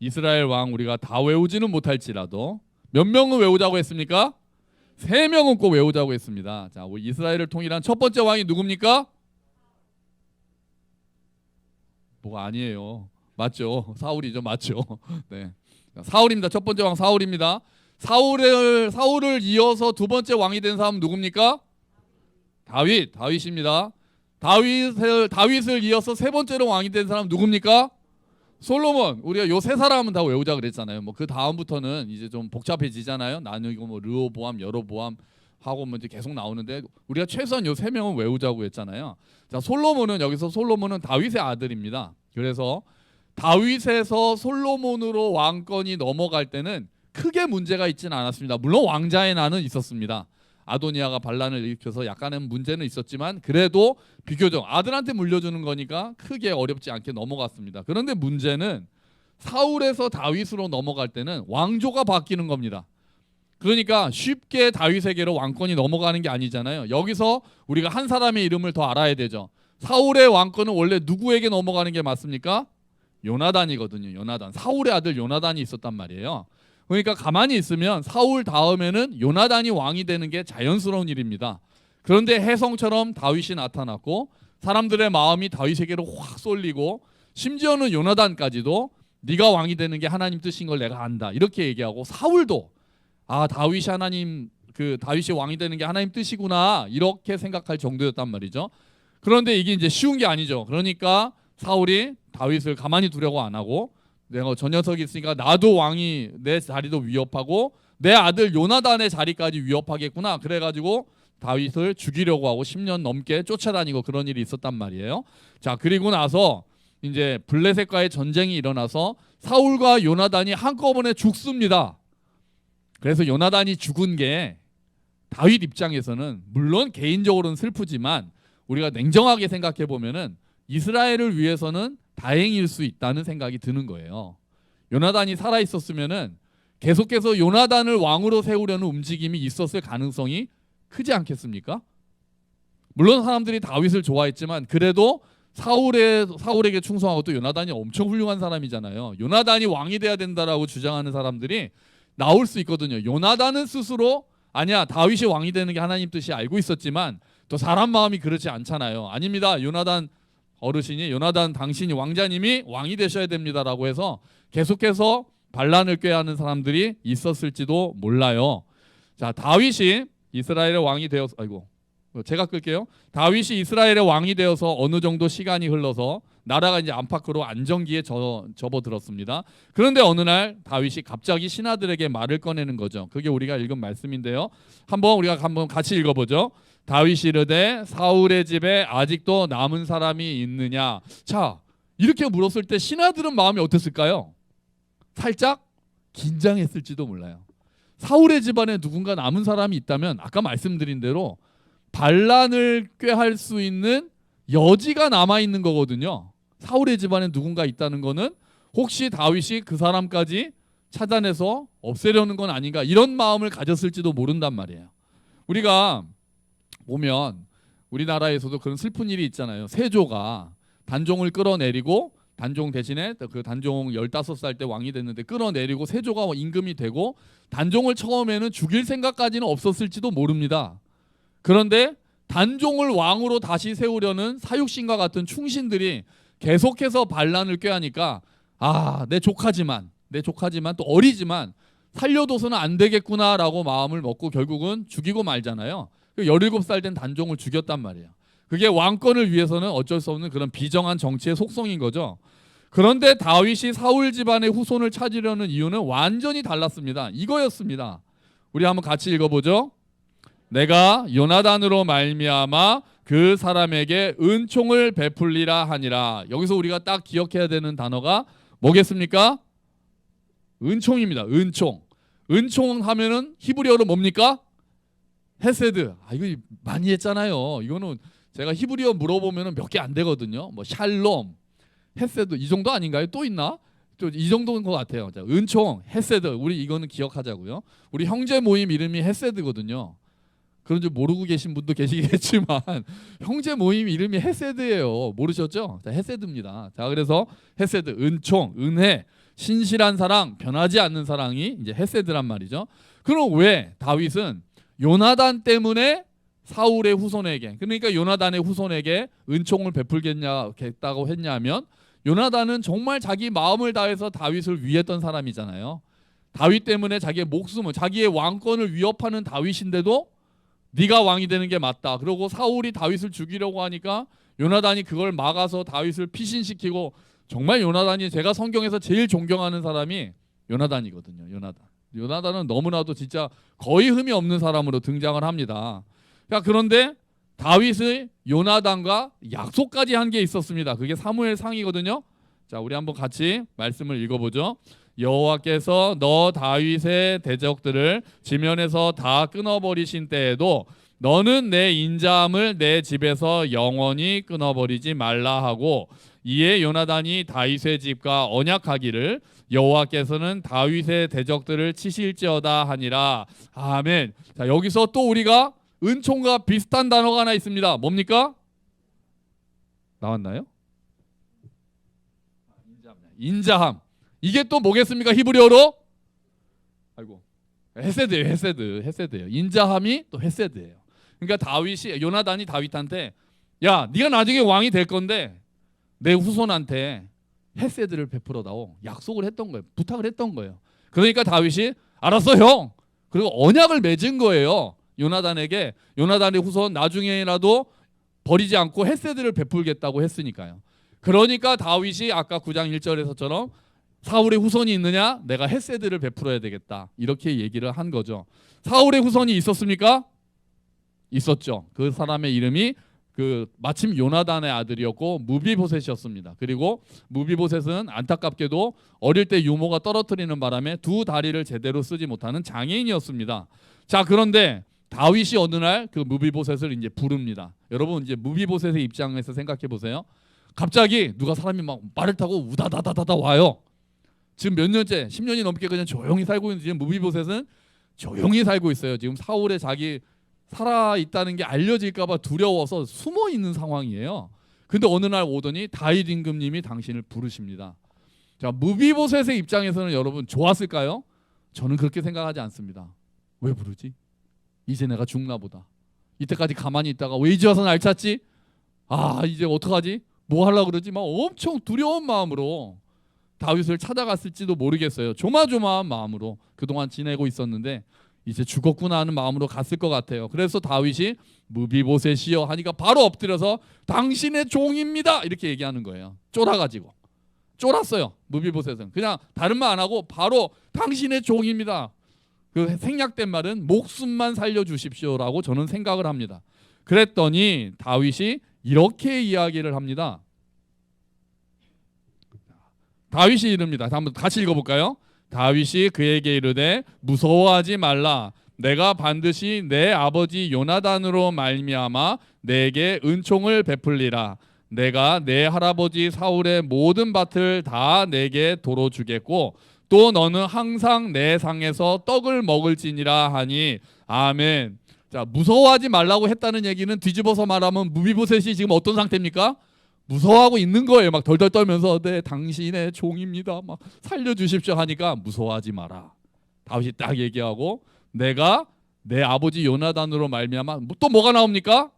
이스라엘 왕 우리가 다 외우지는 못할지라도 몇 명은 외우자고 했습니까? 세 명은 꼭 외우자고 했습니다. 자, 이스라엘을 통일한 첫 번째 왕이 누굽니까? 뭐가 아니에요. 맞죠? 사울이죠, 맞죠? 네, 사울입니다. 첫 번째 왕 사울입니다. 사울을 사울을 이어서 두 번째 왕이 된 사람 은 누굽니까? 다윗, 다윗입니다. 다윗을 다윗을 이어서 세 번째로 왕이 된 사람 은 누굽니까? 솔로몬. 우리가 요 세 사람은 다 외우자 그랬잖아요. 뭐 그 다음부터는 이제 좀 복잡해지잖아요. 나누고 뭐 르호보암, 여로보암 하고 뭐 이제 계속 나오는데 우리가 최소한 요 세 명은 외우자고 했잖아요. 자, 솔로몬은 여기서 솔로몬은 다윗의 아들입니다. 그래서 다윗에서 솔로몬으로 왕권이 넘어갈 때는 크게 문제가 있지는 않았습니다. 물론 왕자의 난은 있었습니다. 아도니아가 반란을 일으켜서 약간의 문제는 있었지만 그래도 비교적 아들한테 물려주는 거니까 크게 어렵지 않게 넘어갔습니다. 그런데 문제는 사울에서 다윗으로 넘어갈 때는 왕조가 바뀌는 겁니다. 그러니까 쉽게 다윗에게로 왕권이 넘어가는 게 아니잖아요. 여기서 우리가 한 사람의 이름을 더 알아야 되죠. 사울의 왕권은 원래 누구에게 넘어가는 게 맞습니까? 요나단이거든요. 요나단. 사울의 아들 요나단이 있었단 말이에요. 그러니까 가만히 있으면 사울 다음에는 요나단이 왕이 되는 게 자연스러운 일입니다. 그런데 해성처럼 다윗이 나타났고 사람들의 마음이 다윗에게로 확 쏠리고 심지어는 요나단까지도 네가 왕이 되는 게 하나님 뜻인 걸 내가 안다. 이렇게 얘기하고 사울도 아 다윗이 하나님 그 다윗이 왕이 되는 게 하나님 뜻이구나 이렇게 생각할 정도였단 말이죠. 그런데 이게 이제 쉬운 게 아니죠. 그러니까 사울이 다윗을 가만히 두려고 안 하고 내가 저 녀석이 있으니까 나도 왕이 내 자리도 위협하고 내 아들 요나단의 자리까지 위협하겠구나. 그래가지고 다윗을 죽이려고 하고 10년 넘게 쫓아다니고 그런 일이 있었단 말이에요. 자 그리고 나서 이제 블레셋과의 전쟁이 일어나서 사울과 요나단이 한꺼번에 죽습니다. 그래서 요나단이 죽은 게 다윗 입장에서는 물론 개인적으로는 슬프지만 우리가 냉정하게 생각해 보면은 이스라엘을 위해서는 다행일 수 있다는 생각이 드는 거예요. 요나단이 살아 있었으면은 계속해서 요나단을 왕으로 세우려는 움직임이 있었을 가능성이 크지 않겠습니까? 물론 사람들이 다윗을 좋아했지만 그래도 사울의 사울에게 충성하고 또 요나단이 엄청 훌륭한 사람이잖아요. 요나단이 왕이 돼야 된다라고 주장하는 사람들이 나올 수 있거든요. 요나단은 스스로 아니야 다윗이 왕이 되는 게 하나님 뜻이 알고 있었지만 또 사람 마음이 그렇지 않잖아요. 아닙니다. 요나단 어르신이 요나단 당신이 왕자님이 왕이 되셔야 됩니다라고 해서 계속해서 반란을 꾀하는 사람들이 있었을지도 몰라요. 자 다윗이 이스라엘의 왕이 되어서 아이고 제가 끌게요. 다윗이 이스라엘의 왕이 되어서 어느 정도 시간이 흘러서 나라가 이제 안팎으로 안정기에 저, 접어들었습니다. 그런데 어느 날 다윗이 갑자기 신하들에게 말을 꺼내는 거죠. 그게 우리가 읽은 말씀인데요. 한번 우리가 한번 같이 읽어보죠. 다윗이 이르되 사울의 집에 아직도 남은 사람이 있느냐? 자 이렇게 물었을 때 신하들은 마음이 어땠을까요? 살짝 긴장했을지도 몰라요. 사울의 집안에 누군가 남은 사람이 있다면 아까 말씀드린 대로 반란을 꾀할 수 있는 여지가 남아 있는 거거든요. 사울의 집안에 누군가 있다는 거는 혹시 다윗이 그 사람까지 차단해서 없애려는 건 아닌가 이런 마음을 가졌을지도 모른단 말이에요. 우리가 보면 우리나라에서도 그런 슬픈 일이 있잖아요. 세조가 단종을 끌어내리고 단종 대신에 그 단종 15살 때 왕이 됐는데 끌어내리고 세조가 임금이 되고 단종을 처음에는 죽일 생각까지는 없었을지도 모릅니다. 그런데 단종을 왕으로 다시 세우려는 사육신과 같은 충신들이 계속해서 반란을 꾀하니까 아, 내 조카지만 내 조카지만 또 어리지만 살려둬서는 안 되겠구나라고 마음을 먹고 결국은 죽이고 말잖아요. 17살 된 단종을 죽였단 말이에요. 그게 왕권을 위해서는 어쩔 수 없는 그런 비정한 정치의 속성인 거죠. 그런데 다윗이 사울 집안의 후손을 찾으려는 이유는 완전히 달랐습니다. 이거였습니다. 우리 한번 같이 읽어보죠. 내가 요나단으로 말미암아 그 사람에게 은총을 베풀리라 하니라. 여기서 우리가 딱 기억해야 되는 단어가 뭐겠습니까? 은총입니다. 은총. 은총 하면은 히브리어로 뭡니까? 헤세드. 아 이거 많이 했잖아요. 이거는 제가 히브리어 물어보면은 몇 개 안 되거든요. 뭐 샬롬, 헤세드 이 정도 아닌가요? 또 있나? 또 이 정도인 것 같아요. 자, 은총, 헤세드. 우리 이거는 기억하자고요. 우리 형제 모임 이름이 헤세드거든요. 그런 줄 모르고 계신 분도 계시겠지만 형제 모임 이름이 헤세드예요. 모르셨죠? 자, 헤세드입니다. 자, 그래서 헤세드, 은총, 은혜. 신실한 사랑, 변하지 않는 사랑이 이제 헤세드란 말이죠. 그럼 왜 다윗은 요나단 때문에 사울의 후손에게 그러니까 요나단의 후손에게 은총을 베풀겠냐겠다고 했냐면 요나단은 정말 자기 마음을 다해서 다윗을 위했던 사람이잖아요. 다윗 때문에 자기의 목숨을 자기의 왕권을 위협하는 다윗인데도 네가 왕이 되는 게 맞다. 그러고 사울이 다윗을 죽이려고 하니까 요나단이 그걸 막아서 다윗을 피신시키고 정말 요나단이 제가 성경에서 제일 존경하는 사람이 요나단이거든요. 요나단. 요나단은 너무나도 진짜 거의 흠이 없는 사람으로 등장을 합니다. 자, 그런데 다윗의 요나단과 약속까지 한 게 있었습니다. 그게 사무엘 상이거든요. 자, 우리 한번 같이 말씀을 읽어보죠. 여호와께서 너 다윗의 대적들을 지면에서 다 끊어버리신 때에도 너는 내 인자함을 내 집에서 영원히 끊어버리지 말라 하고 이에 요나단이 다윗의 집과 언약하기를 여호와께서는 다윗의 대적들을 치실지어다 하니라 아멘. 자 여기서 또 우리가 은총과 비슷한 단어가 하나 있습니다. 뭡니까? 나왔나요? 인자함. 이게 또 뭐겠습니까? 히브리어로? 아이고. 헤세드예요. 헤세드. 헤세드예요. 인자함이 또 헤세드예요. 그러니까 다윗이 요나단이 다윗한테 야, 네가 나중에 왕이 될 건데 내 후손한테 헤세드를 베풀어 다오. 약속을 했던 거예요. 부탁을 했던 거예요. 그러니까 다윗이 알았어, 형. 그리고 언약을 맺은 거예요. 요나단에게 요나단의 후손 나중에라도 버리지 않고 헤세드를 베풀겠다고 했으니까요. 그러니까 다윗이 아까 9장 1절에서처럼 사울의 후손이 있느냐? 내가 헤세드를 베풀어야 되겠다. 이렇게 얘기를 한 거죠. 사울의 후손이 있었습니까? 있었죠. 그 사람의 이름이 그 마침 요나단의 아들이었고 무비보셋이었습니다. 그리고 무비보셋은 안타깝게도 어릴 때 유모가 떨어뜨리는 바람에 두 다리를 제대로 쓰지 못하는 장애인이었습니다. 자, 그런데 다윗이 어느 날 그 무비보셋을 이제 부릅니다. 여러분 이제 무비보셋의 입장에서 생각해 보세요. 갑자기 누가 사람이 막 말을 타고 우다다다다다 와요. 지금 몇 년째 10년이 넘게 그냥 조용히 살고 있는 지금 무비보셋은 조용히 살고 있어요. 지금 사울의 자기 살아 있다는 게 알려질까 봐 두려워서 숨어 있는 상황이에요. 근데 어느 날 오더니 다윗 임금님이 당신을 부르십니다. 자, 무비보셋의 입장에서는 여러분 좋았을까요? 저는 그렇게 생각하지 않습니다. 왜 부르지? 이제 내가 죽나 보다. 이때까지 가만히 있다가 왜 이제 와서 날 찾지? 아, 이제 어떡하지? 뭐 하려고 그러지? 막 엄청 두려운 마음으로 다윗을 찾아갔을지도 모르겠어요. 조마조마한 마음으로 그동안 지내고 있었는데 이제 죽었구나 하는 마음으로 갔을 것 같아요. 그래서 다윗이 무비보셋이여 하니까 바로 엎드려서 당신의 종입니다 이렇게 얘기하는 거예요. 쫄아가지고 쫄았어요. 무비보셋은 그냥 다른 말 안 하고 바로 당신의 종입니다. 그 생략된 말은 목숨만 살려주십시오라고 저는 생각을 합니다. 그랬더니 다윗이 이렇게 이야기를 합니다. 다윗이 이릅니다. 한번 같이 읽어볼까요? 다윗이 그에게 이르되 무서워하지 말라. 내가 반드시 내 아버지 요나단으로 말미암아 내게 은총을 베풀리라. 내가 내 할아버지 사울의 모든 밭을 다 내게 도로 주겠고 또 너는 항상 내 상에서 떡을 먹을지니라 하니 아멘. 자 무서워하지 말라고 했다는 얘기는 뒤집어서 말하면 무비보셋이 지금 어떤 상태입니까? 무서워하고 있는 거예요. 막 덜덜 떨면서 네 당신의 종입니다. 막 살려주십시오 하니까 무서워하지 마라. 다윗이 딱 얘기하고 내가 내 아버지 요나단으로 말미암아 또 뭐가 나옵니까?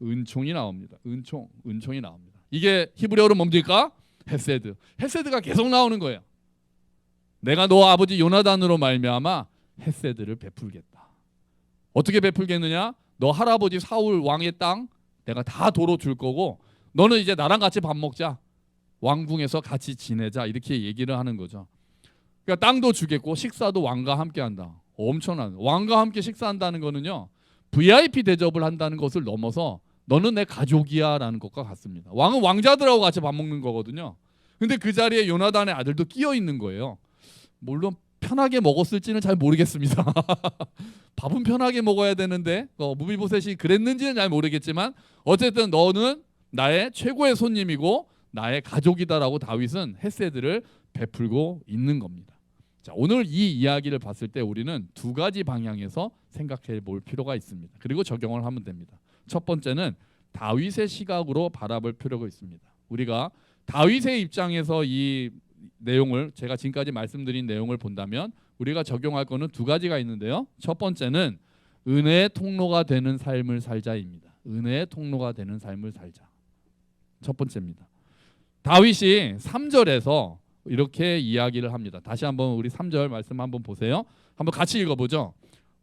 은총이 나옵니다. 은총, 은총이 나옵니다. 이게 히브리어로 뭡니까? 헤세드. 헤세드가 계속 나오는 거예요. 내가 너 아버지 요나단으로 말미암아 헤세드를 베풀겠다. 어떻게 베풀겠느냐? 너 할아버지 사울 왕의 땅 내가 다 도로 줄 거고 너는 이제 나랑 같이 밥 먹자. 왕궁에서 같이 지내자. 이렇게 얘기를 하는 거죠. 그러니까 땅도 주겠고 식사도 왕과 함께 한다. 엄청난. 왕과 함께 식사한다는 거는요. VIP 대접을 한다는 것을 넘어서 너는 내 가족이야라는 것과 같습니다. 왕은 왕자들하고 같이 밥 먹는 거거든요. 근데 그 자리에 요나단의 아들도 끼어 있는 거예요. 물론 편하게 먹었을지는 잘 모르겠습니다. 밥은 편하게 먹어야 되는데 어, 무비보셋이 그랬는지는 잘 모르겠지만 어쨌든 너는 나의 최고의 손님이고 나의 가족이다라고 다윗은 헤세드를 베풀고 있는 겁니다. 자, 오늘 이 이야기를 봤을 때 우리는 두 가지 방향에서 생각해 볼 필요가 있습니다. 그리고 적용을 하면 됩니다. 첫 번째는 다윗의 시각으로 바라볼 필요가 있습니다. 우리가 다윗의 입장에서 이 내용을 제가 지금까지 말씀드린 내용을 본다면 우리가 적용할 거는 두 가지가 있는데요. 첫 번째는 은혜의 통로가 되는 삶을 살자입니다. 은혜의 통로가 되는 삶을 살자. 첫 번째입니다. 다윗이 3절에서 이렇게 이야기를 합니다. 다시 한번 우리 3절 말씀 한번 보세요. 한번 같이 읽어 보죠.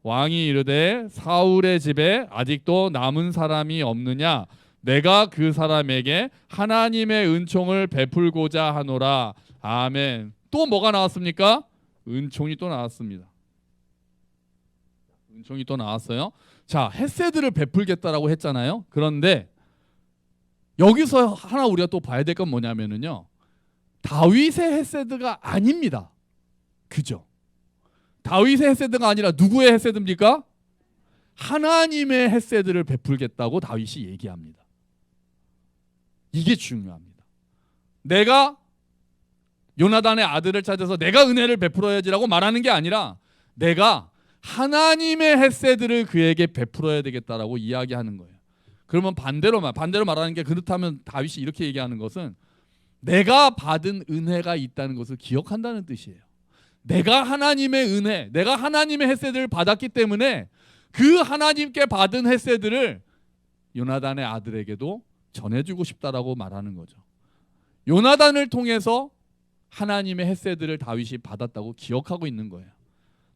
왕이 이르되 사울의 집에 아직도 남은 사람이 없느냐 내가 그 사람에게 하나님의 은총을 베풀고자 하노라. 아멘. 또 뭐가 나왔습니까? 은총이 또 나왔습니다. 은총이 또 나왔어요. 자, 햇세드를 베풀겠다라고 했잖아요. 그런데 여기서 하나 우리가 또 봐야 될 건 뭐냐면은요. 다윗의 햇세드가 아닙니다. 그죠? 다윗의 햇세드가 아니라 누구의 햇세드입니까? 하나님의 햇세드를 베풀겠다고 다윗이 얘기합니다. 이게 중요합니다. 내가 요나단의 아들을 찾아서 내가 은혜를 베풀어야지라고 말하는 게 아니라 내가 하나님의 햇세드를 그에게 베풀어야 되겠다라고 이야기하는 거예요. 그러면 반대로 말 반대로 말하는 게 그렇다면 다윗이 이렇게 얘기하는 것은 내가 받은 은혜가 있다는 것을 기억한다는 뜻이에요. 내가 하나님의 은혜, 내가 하나님의 햇세드를 받았기 때문에 그 하나님께 받은 햇세드를 요나단의 아들에게도 전해주고 싶다라고 말하는 거죠. 요나단을 통해서 하나님의 햇세드를 다윗이 받았다고 기억하고 있는 거예요.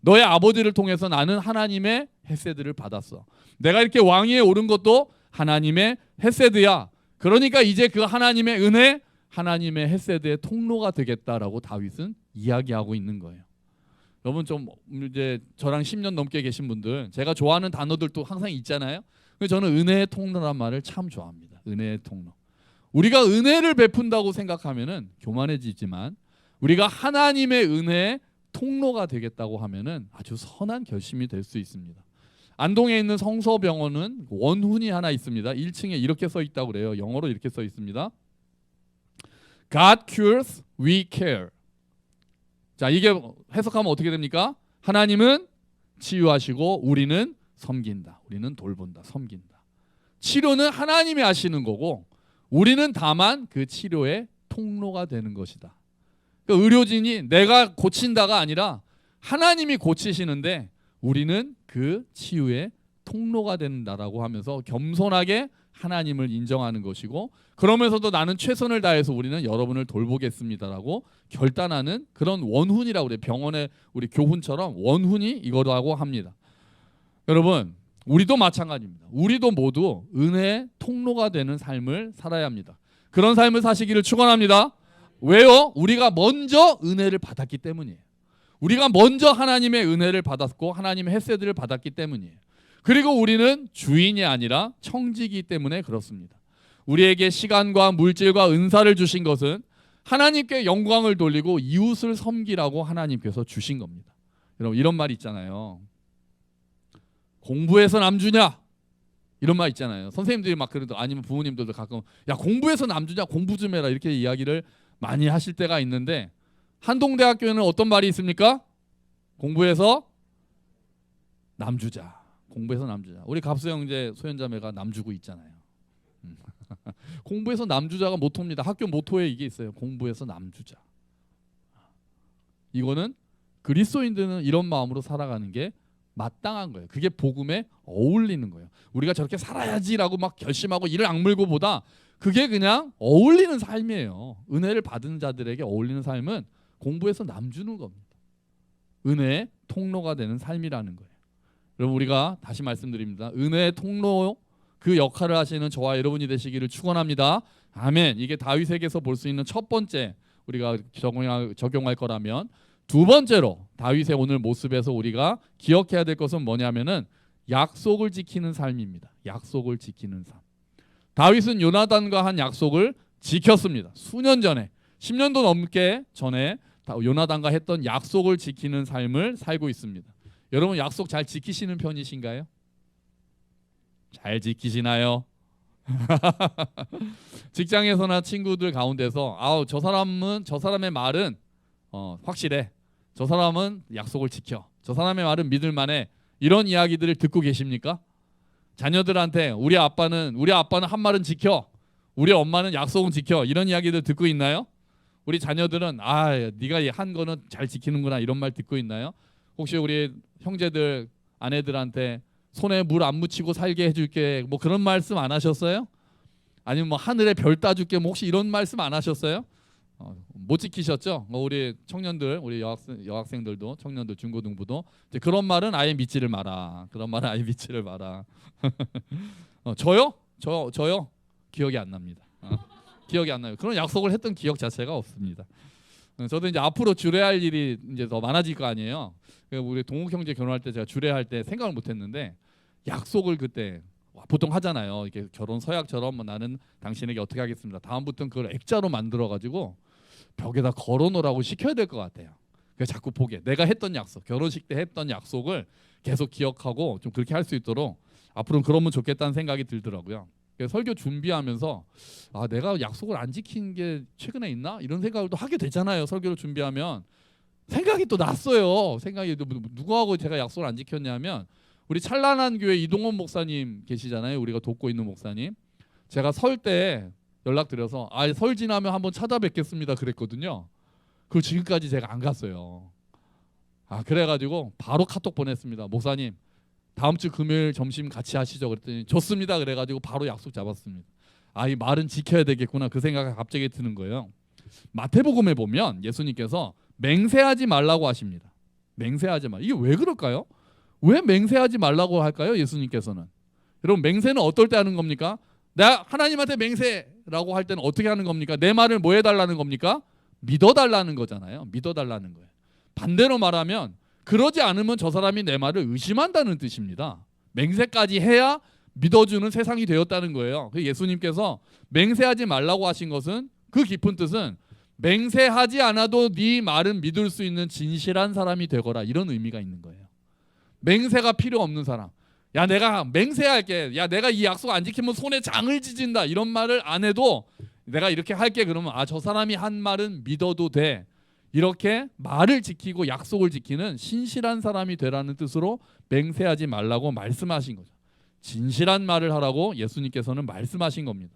너의 아버지를 통해서 나는 하나님의 햇세드를 받았어. 내가 이렇게 왕위에 오른 것도 하나님의 햇세드야. 그러니까 이제 그 하나님의 은혜, 하나님의 햇세드의 통로가 되겠다라고 다윗은 이야기하고 있는 거예요. 여러분 좀 이제 저랑 10년 넘게 계신 분들 제가 좋아하는 단어들도 항상 있잖아요. 그래서 저는 은혜의 통로란 말을 참 좋아합니다. 은혜의 통로. 우리가 은혜를 베푼다고 생각하면은 교만해지지만 우리가 하나님의 은혜의 통로가 되겠다고 하면은 아주 선한 결심이 될 수 있습니다. 안동에 있는 성서병원은 원훈이 하나 있습니다. 1층에 이렇게 써 있다고 그래요. 영어로 이렇게 써 있습니다. God cures, we care. 자, 이게 해석하면 어떻게 됩니까? 하나님은 치유하시고 우리는 섬긴다. 우리는 돌본다. 섬긴다. 치료는 하나님이 하시는 거고 우리는 다만 그 치료의 통로가 되는 것이다. 그러니까 의료진이 내가 고친다가 아니라 하나님이 고치시는데 우리는 그 치유의 통로가 된다라고 하면서 겸손하게 하나님을 인정하는 것이고 그러면서도 나는 최선을 다해서 우리는 여러분을 돌보겠습니다라고 결단하는 그런 원훈이라고 그래요. 병원의 우리 교훈처럼 원훈이 이거라고 합니다. 여러분 우리도 마찬가지입니다. 우리도 모두 은혜의 통로가 되는 삶을 살아야 합니다. 그런 삶을 사시기를 축원합니다. 왜요? 우리가 먼저 은혜를 받았기 때문이에요. 우리가 먼저 하나님의 은혜를 받았고 하나님의 햇새들을 받았기 때문이에요. 그리고 우리는 주인이 아니라 청지기 때문에 그렇습니다. 우리에게 시간과 물질과 은사를 주신 것은 하나님께 영광을 돌리고 이웃을 섬기라고 하나님께서 주신 겁니다. 여러분 이런 말 있잖아요. 공부해서 남주냐? 이런 말 있잖아요. 선생님들이 막 그래도 아니면 부모님들도 가끔 야 공부해서 남주냐? 공부 좀 해라 이렇게 이야기를 많이 하실 때가 있는데 한동대학교에는 어떤 말이 있습니까? 공부해서 남주자. 공부해서 남주자. 우리 갑수 형제 소현자매가 남주고 있잖아요. 음. 공부해서 남주자가 모토입니다. 학교 모토에 이게 있어요. 공부해서 남주자. 이거는 그리스도인들은 이런 마음으로 살아가는 게 마땅한 거예요. 그게 복음에 어울리는 거예요. 우리가 저렇게 살아야지라고 막 결심하고 이를 악물고보다 그게 그냥 어울리는 삶이에요. 은혜를 받은 자들에게 어울리는 삶은 공부해서 남주는 겁니다. 은혜의 통로가 되는 삶이라는 거예요. 여러분 우리가 다시 말씀드립니다. 은혜의 통로 그 역할을 하시는 저와 여러분이 되시기를 축원합니다. 아멘. 이게 다윗에게서 볼 수 있는 첫 번째 우리가 적용할, 거라면 두 번째로 다윗의 오늘 모습에서 우리가 기억해야 될 것은 뭐냐면은 약속을 지키는 삶입니다. 약속을 지키는 삶. 다윗은 요나단과 한 약속을 지켰습니다. 수년 전에 10년도 넘게 전에 요나단과 했던 약속을 지키는 삶을 살고 있습니다. 여러분 약속 잘 지키시는 편이신가요? 잘 지키시나요? 직장에서나 친구들 가운데서 아우 저 사람은 저 사람의 말은 어, 확실해. 저 사람은 약속을 지켜. 저 사람의 말은 믿을 만해. 이런 이야기들을 듣고 계십니까? 자녀들한테 우리 아빠는 우리 아빠는 한 말은 지켜. 우리 엄마는 약속은 지켜. 이런 이야기들 듣고 있나요? 우리 자녀들은 아 네가 한 거는 잘 지키는구나 이런 말 듣고 있나요? 혹시 우리 형제들 아내들한테 손에 물 안 묻히고 살게 해줄게 뭐 그런 말씀 안 하셨어요? 아니면 뭐 하늘에 별 따줄게 뭐 혹시 이런 말씀 안 하셨어요? 어, 못 지키셨죠? 뭐 우리 청년들, 우리 여학생 여학생들도 청년들 중고등부도 이제 그런 말은 아예 믿지를 마라. 그런 말은 아예 믿지를 마라. 어, 저요? 저 저요? 기억이 안 납니다. 어, 기억이 안 나요. 그런 약속을 했던 기억 자체가 없습니다. 어, 저도 이제 앞으로 주례할 일이 이제 더 많아질 거 아니에요. 그 우리 동욱 형제 결혼할 때 제가 주례할 때 생각을 못 했는데 약속을 그때 와, 보통 하잖아요. 이렇게 결혼 서약처럼 뭐 나는 당신에게 어떻게 하겠습니다. 다음부터는 그걸 액자로 만들어 가지고 벽에다 걸어 놓으라고 시켜야 될 것 같아요. 그래서 자꾸 보게 내가 했던 약속, 결혼식 때 했던 약속을 계속 기억하고 좀 그렇게 할 수 있도록 앞으로는 그러면 좋겠다는 생각이 들더라고요. 설교 준비하면서 아 내가 약속을 안 지킨 게 최근에 있나 이런 생각을 또 하게 되잖아요. 설교를 준비하면 생각이 또 났어요. 생각이 또 누구하고 제가 약속을 안 지켰냐면 우리 찬란한 교회 이동원 목사님 계시잖아요. 우리가 돕고 있는 목사님. 제가 설 때 연락드려서 아 설 지나면 한번 찾아뵙겠습니다 그랬거든요. 그 지금까지 제가 안 갔어요. 아 그래가지고 바로 카톡 보냈습니다. 목사님 다음 주 금요일 점심 같이 하시죠. 그랬더니 좋습니다. 그래가지고 바로 약속 잡았습니다. 아 이 말은 지켜야 되겠구나 그 생각이 갑자기 드는 거예요. 마태복음에 보면 예수님께서 맹세하지 말라고 하십니다. 맹세하지 말. 이게 왜 그럴까요? 왜 맹세하지 말라고 할까요? 예수님께서는. 여러분 맹세는 어떨 때 하는 겁니까? 내가 하나님한테 맹세라고 할 때는 어떻게 하는 겁니까? 내 말을 뭐 해달라는 겁니까? 믿어달라는 거잖아요. 믿어달라는 거예요. 반대로 말하면 그러지 않으면 저 사람이 내 말을 의심한다는 뜻입니다. 맹세까지 해야 믿어주는 세상이 되었다는 거예요. 그 예수님께서 맹세하지 말라고 하신 것은 그 깊은 뜻은 맹세하지 않아도 네 말은 믿을 수 있는 진실한 사람이 되거라 이런 의미가 있는 거예요. 맹세가 필요 없는 사람. 야 내가 맹세할게. 야 내가 이 약속 안 지키면 손에 장을 찢은다. 이런 말을 안 해도 내가 이렇게 할게 그러면 아 저 사람이 한 말은 믿어도 돼. 이렇게 말을 지키고 약속을 지키는 신실한 사람이 되라는 뜻으로 맹세하지 말라고 말씀하신 거죠. 진실한 말을 하라고 예수님께서는 말씀하신 겁니다.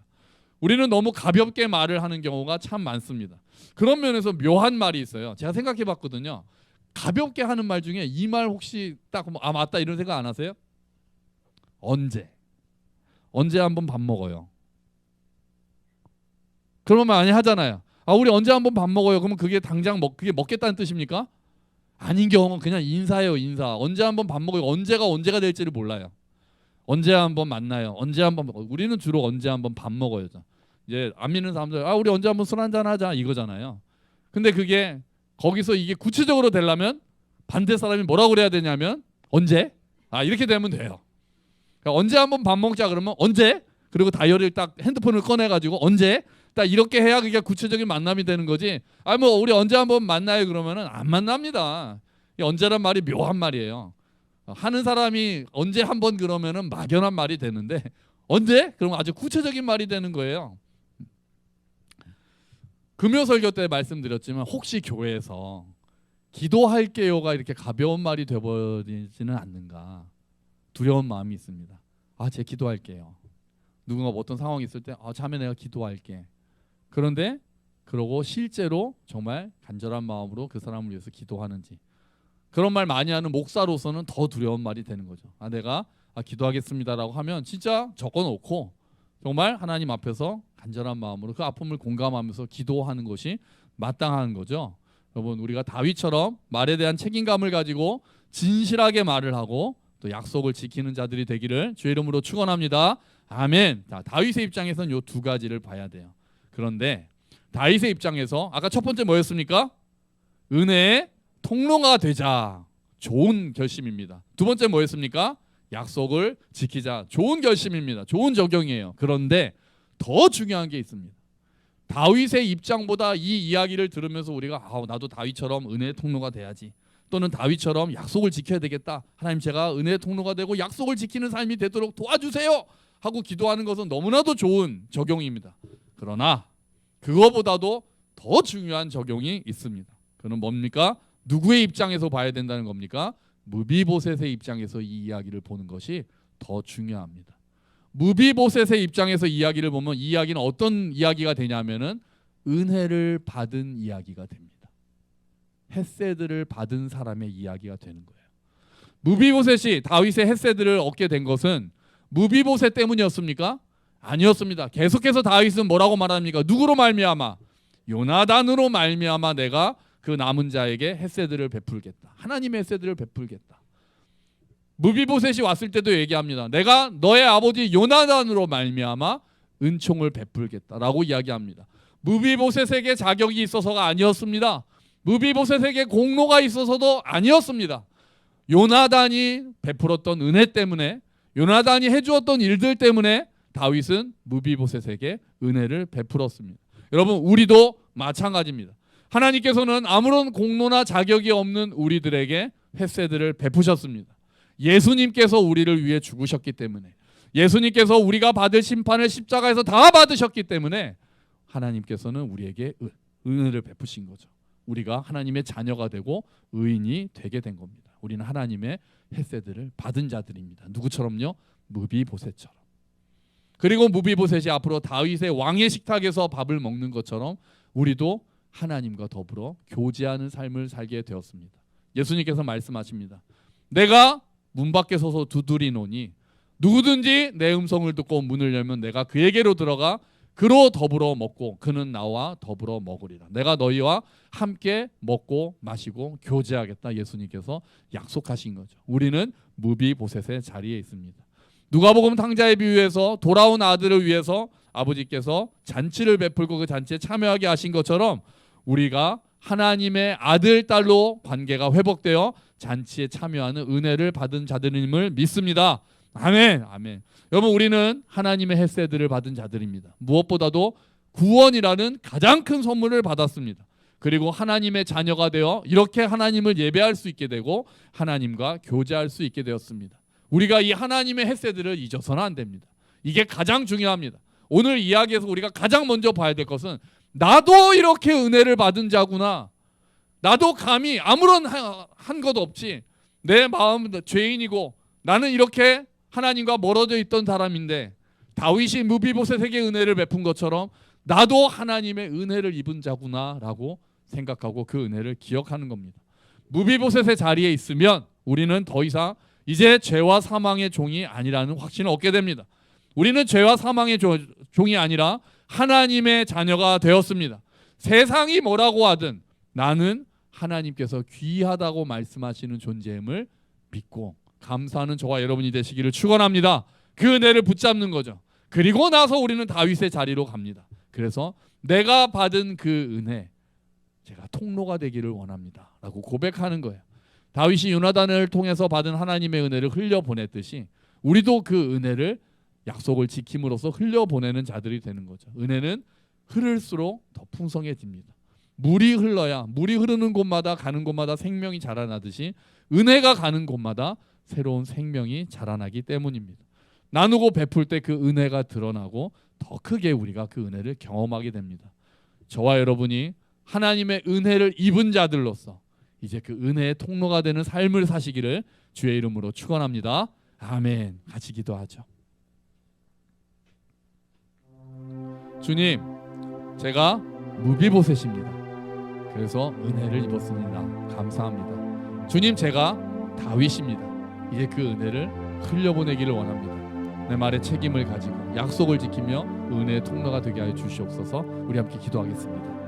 우리는 너무 가볍게 말을 하는 경우가 참 많습니다. 그런 면에서 묘한 말이 있어요. 제가 생각해 봤거든요. 가볍게 하는 말 중에 이 말 혹시 딱 아 맞다 이런 생각 안 하세요? 언제? 언제 한번 밥 먹어요? 그런 말 많이 하잖아요. 아 우리 언제 한번 밥 먹어요? 그러면 그게 당장 먹 그게 먹겠다는 뜻입니까? 아닌 경우는 그냥 인사예요 인사. 언제 한번 밥 먹어요? 언제가 언제가 될지를 몰라요. 언제 한번 만나요? 언제 한번? 우리는 주로 언제 한번 밥 먹어요. 이제 안 믿는 사람들 아 우리 언제 한번 술 한잔 하자 이거잖아요. 근데 그게 거기서 이게 구체적으로 되려면 반대 사람이 뭐라고 그래야 되냐면 언제? 아 이렇게 되면 돼요. 그러니까 언제 한번 밥 먹자 그러면 언제? 그리고 다이어리를 딱 핸드폰을 꺼내 가지고 언제? 딱 이렇게 해야 그게 구체적인 만남이 되는 거지. 아 뭐 우리 언제 한번 만나요 그러면은 안 만납니다. 이 언제란 말이 묘한 말이에요. 하는 사람이 언제 한 번 그러면은 막연한 말이 되는데 언제? 그러면 아주 구체적인 말이 되는 거예요. 금요 설교 때 말씀드렸지만 혹시 교회에서 기도할게요가 이렇게 가벼운 말이 되버리지는 않는가 두려운 마음이 있습니다. 아, 제 기도할게요. 누군가 뭐 어떤 상황이 있을 때, 아, 자매 내가 기도할게. 그런데 그러고 실제로 정말 간절한 마음으로 그 사람을 위해서 기도하는지 그런 말 많이 하는 목사로서는 더 두려운 말이 되는 거죠. 아, 내가 아, 기도하겠습니다라고 하면 진짜 적어놓고 정말 하나님 앞에서 간절한 마음으로 그 아픔을 공감하면서 기도하는 것이 마땅한 거죠. 여러분 우리가 다윗처럼 말에 대한 책임감을 가지고 진실하게 말을 하고 또 약속을 지키는 자들이 되기를 주의 이름으로 축원합니다. 아멘. 자, 다윗의 입장에서는 요 두 가지를 봐야 돼요. 그런데 다윗의 입장에서 아까 첫 번째 뭐였습니까? 은혜의 통로가 되자. 좋은 결심입니다. 두 번째 뭐였습니까? 약속을 지키자. 좋은 결심입니다. 좋은 적용이에요. 그런데 더 중요한 게 있습니다. 다윗의 입장보다 이 이야기를 들으면서 우리가 아, 나도 다윗처럼 은혜의 통로가 돼야지. 또는 다윗처럼 약속을 지켜야 되겠다. 하나님 제가 은혜의 통로가 되고 약속을 지키는 삶이 되도록 도와주세요. 하고 기도하는 것은 너무나도 좋은 적용입니다. 그러나 그거보다도 더 중요한 적용이 있습니다. 그는 뭡니까? 누구의 입장에서 봐야 된다는 겁니까? 무비보셋의 입장에서 이 이야기를 보는 것이 더 중요합니다. 무비보셋의 입장에서 이야기를 보면 이 이야기는 어떤 이야기가 되냐면은 은혜를 받은 이야기가 됩니다. 햇세드를 받은 사람의 이야기가 되는 거예요. 무비보셋이 다윗의 햇세드를 얻게 된 것은 무비보셋 때문이었습니까? 아니었습니다. 계속해서 다윗은 뭐라고 말합니까? 누구로 말미암아? 요나단으로 말미암아 내가 그 남은 자에게 햇세드를 베풀겠다. 하나님의 햇세드를 베풀겠다. 무비보셋이 왔을 때도 얘기합니다. 내가 너의 아버지 요나단으로 말미암아 은총을 베풀겠다라고 이야기합니다. 무비보셋에게 자격이 있어서가 아니었습니다. 무비보셋에게 공로가 있어서도 아니었습니다. 요나단이 베풀었던 은혜 때문에 요나단이 해주었던 일들 때문에 다윗은 무비보셋에게 은혜를 베풀었습니다. 여러분 우리도 마찬가지입니다. 하나님께서는 아무런 공로나 자격이 없는 우리들에게 햇새들을 베푸셨습니다. 예수님께서 우리를 위해 죽으셨기 때문에 예수님께서 우리가 받을 심판을 십자가에서 다 받으셨기 때문에 하나님께서는 우리에게 은- 은혜를 베푸신 거죠. 우리가 하나님의 자녀가 되고 의인이 되게 된 겁니다. 우리는 하나님의 햇새들을 받은 자들입니다. 누구처럼요? 무비보셋처럼. 그리고 무비보셋이 앞으로 다윗의 왕의 식탁에서 밥을 먹는 것처럼 우리도 하나님과 더불어 교제하는 삶을 살게 되었습니다. 예수님께서 말씀하십니다. 내가 문 밖에 서서 두드리노니 누구든지 내 음성을 듣고 문을 열면 내가 그에게로 들어가 그로 더불어 먹고 그는 나와 더불어 먹으리라. 내가 너희와 함께 먹고 마시고 교제하겠다. 예수님께서 약속하신 거죠. 우리는 무비보셋의 자리에 있습니다. 누가복음 탕자의 비유에서 돌아온 아들을 위해서 아버지께서 잔치를 베풀고 그 잔치에 참여하게 하신 것처럼 우리가 하나님의 아들 딸로 관계가 회복되어 잔치에 참여하는 은혜를 받은 자들임을 믿습니다. 아멘. 아멘. 여러분 우리는 하나님의 햇새들을 받은 자들입니다. 무엇보다도 구원이라는 가장 큰 선물을 받았습니다. 그리고 하나님의 자녀가 되어 이렇게 하나님을 예배할 수 있게 되고 하나님과 교제할 수 있게 되었습니다. 우리가 이 하나님의 햇새들을 잊어서는 안 됩니다. 이게 가장 중요합니다. 오늘 이야기에서 우리가 가장 먼저 봐야 될 것은 나도 이렇게 은혜를 받은 자구나. 나도 감히 아무런 하- 한것 없지. 내 마음은 죄인이고 나는 이렇게 하나님과 멀어져 있던 사람인데 다윗이 무비보셋에게 은혜를 베푼 것처럼 나도 하나님의 은혜를 입은 자구나라고 생각하고 그 은혜를 기억하는 겁니다. 무비보셋의 자리에 있으면 우리는 더 이상 이제 죄와 사망의 종이 아니라는 확신을 얻게 됩니다. 우리는 죄와 사망의 조- 종이 아니라 하나님의 자녀가 되었습니다. 세상이 뭐라고 하든 나는 하나님께서 귀하다고 말씀하시는 존재임을 믿고 감사하는 저와 여러분이 되시기를 축원합니다. 그 은혜를 붙잡는 거죠. 그리고 나서 우리는 다윗의 자리로 갑니다. 그래서 내가 받은 그 은혜 제가 통로가 되기를 원합니다라고 고백하는 거예요. 다윗이 요나단을 통해서 받은 하나님의 은혜를 흘려 보냈듯이 우리도 그 은혜를 약속을 지킴으로써 흘려 보내는 자들이 되는 거죠. 은혜는 흐를수록 더 풍성해집니다. 물이 흘러야 물이 흐르는 곳마다 가는 곳마다 생명이 자라나듯이 은혜가 가는 곳마다 새로운 생명이 자라나기 때문입니다. 나누고 베풀 때 그 은혜가 드러나고 더 크게 우리가 그 은혜를 경험하게 됩니다. 저와 여러분이 하나님의 은혜를 입은 자들로서 이제 그 은혜의 통로가 되는 삶을 사시기를 주의 이름으로 축원합니다. 아멘. 같이 기도하죠. 주님, 제가 무비보셋입니다. 그래서 은혜를 입었습니다. 감사합니다. 주님, 제가 다윗입니다. 이제 그 은혜를 흘려보내기를 원합니다. 내 말에 책임을 가지고 약속을 지키며 은혜의 통로가 되게 하여 주시옵소서. 우리 함께 기도하겠습니다.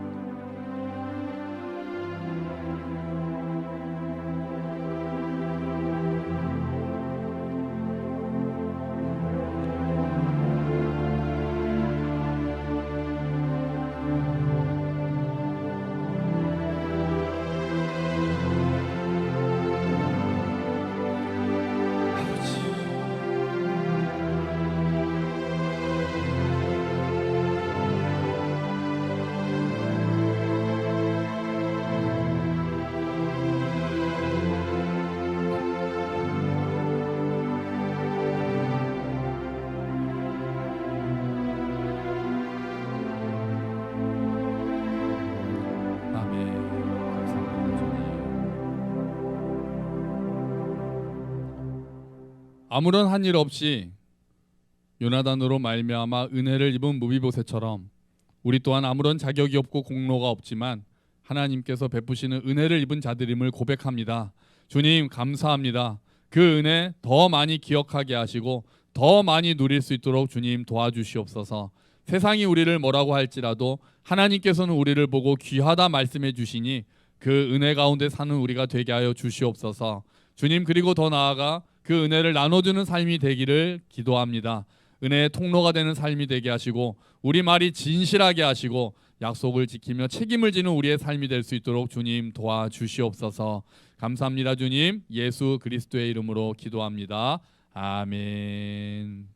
아무런 한 일 없이 요나단으로 말미암아 은혜를 입은 무비보셋처럼 우리 또한 아무런 자격이 없고 공로가 없지만 하나님께서 베푸시는 은혜를 입은 자들임을 고백합니다. 주님 감사합니다. 그 은혜 더 많이 기억하게 하시고 더 많이 누릴 수 있도록 주님 도와주시옵소서. 세상이 우리를 뭐라고 할지라도 하나님께서는 우리를 보고 귀하다 말씀해 주시니 그 은혜 가운데 사는 우리가 되게 하여 주시옵소서. 주님 그리고 더 나아가 그 은혜를 나눠주는 삶이 되기를 기도합니다. 은혜의 통로가 되는 삶이 되게 하시고 우리 말이 진실하게 하시고 약속을 지키며 책임을 지는 우리의 삶이 될 수 있도록 주님 도와주시옵소서. 감사합니다 주님. 예수 그리스도의 이름으로 기도합니다. 아멘.